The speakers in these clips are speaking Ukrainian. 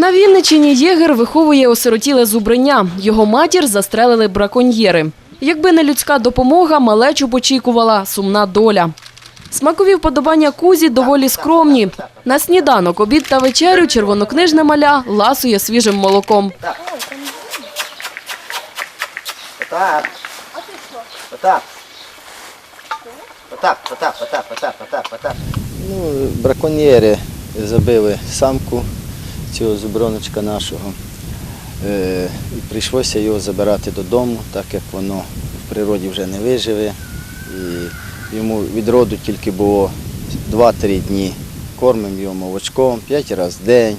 На Вінничині єгер виховує осиротіле зубриня. Його матір застрелили браконьєри. Якби не людська допомога, малечу б очікувала сумна доля. Смакові вподобання кузі доволі скромні. На сніданок, обід та вечерю червонокнижне маля ласує свіжим молоком. Отак. Отак. Отак, отак, отак, отак, отак, отак. Ну, браконьєри забили самку цього зуброночка нашого. Е, і прийшлося його забирати додому, так як воно в природі вже не виживе. І йому від роду тільки було 2-3 дні. Кормимо його молочком 5 разів в день,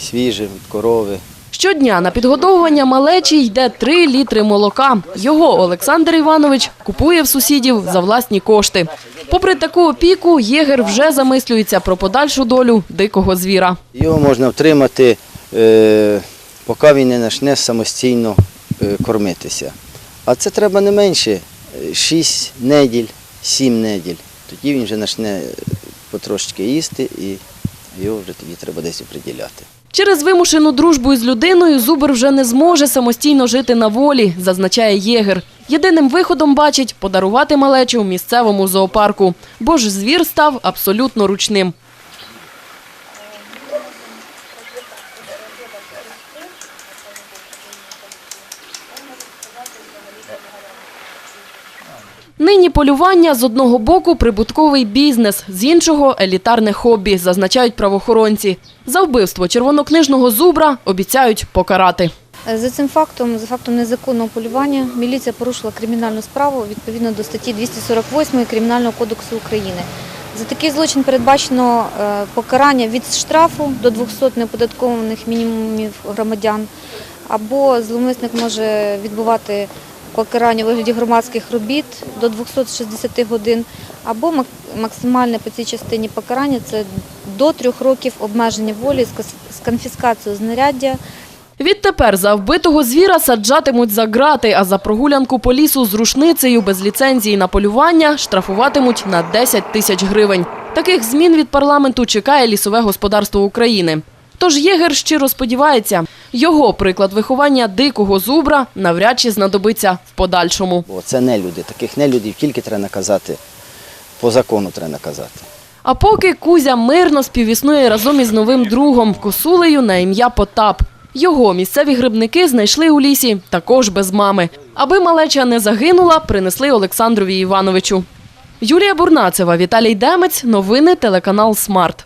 свіжим від корови. Щодня на підгодовування малечі йде 3 літри молока. Його Олександр Іванович купує в сусідів за власні кошти. Попри таку опіку, єгер вже замислюється про подальшу долю дикого звіра. Його можна втримати, е, поки він не почне самостійно е, кормитися. А це треба не менше 6 неділь, 7 неділь. Тоді він вже почне е, потрошки їсти і його вже тоді треба десь оприділяти. Через вимушену дружбу із людиною Зубер вже не зможе самостійно жити на волі, зазначає єгер. Єдиним виходом бачить подарувати малечу місцевому зоопарку, бо ж звір став абсолютно ручним. Нині полювання з одного боку прибутковий бізнес, з іншого елітарне хобі, зазначають правоохоронці. За вбивство червонокнижного зубра обіцяють покарати. За цим фактом, за фактом незаконного полювання, міліція порушила кримінальну справу відповідно до статті 248 Кримінального кодексу України. За такий злочин передбачено е, покарання від штрафу до 200 неоподаткованих мінімумів громадян, або зловмисник може відбувати покарання у вигляді громадських робіт до 260 годин, або максимальне по цій частині покарання це до трьох років обмеження волі з конфіскацією знаряддя. Відтепер за вбитого звіра саджатимуть за грати, а за прогулянку по лісу з рушницею без ліцензії на полювання штрафуватимуть на 10 тисяч гривень. Таких змін від парламенту чекає лісове господарство України. Тож єгер щиро сподівається, його приклад виховання дикого зубра навряд чи знадобиться в подальшому. Бо це не люди. Таких нелюдів тільки треба наказати, по закону треба наказати. А поки Кузя мирно співіснує разом із новим другом косулею на ім'я Потап. Його місцеві грибники знайшли у лісі також без мами. Аби малеча не загинула, принесли Олександрові Івановичу. Юлія Бурнацева, Віталій Демець. Новини телеканал Смарт.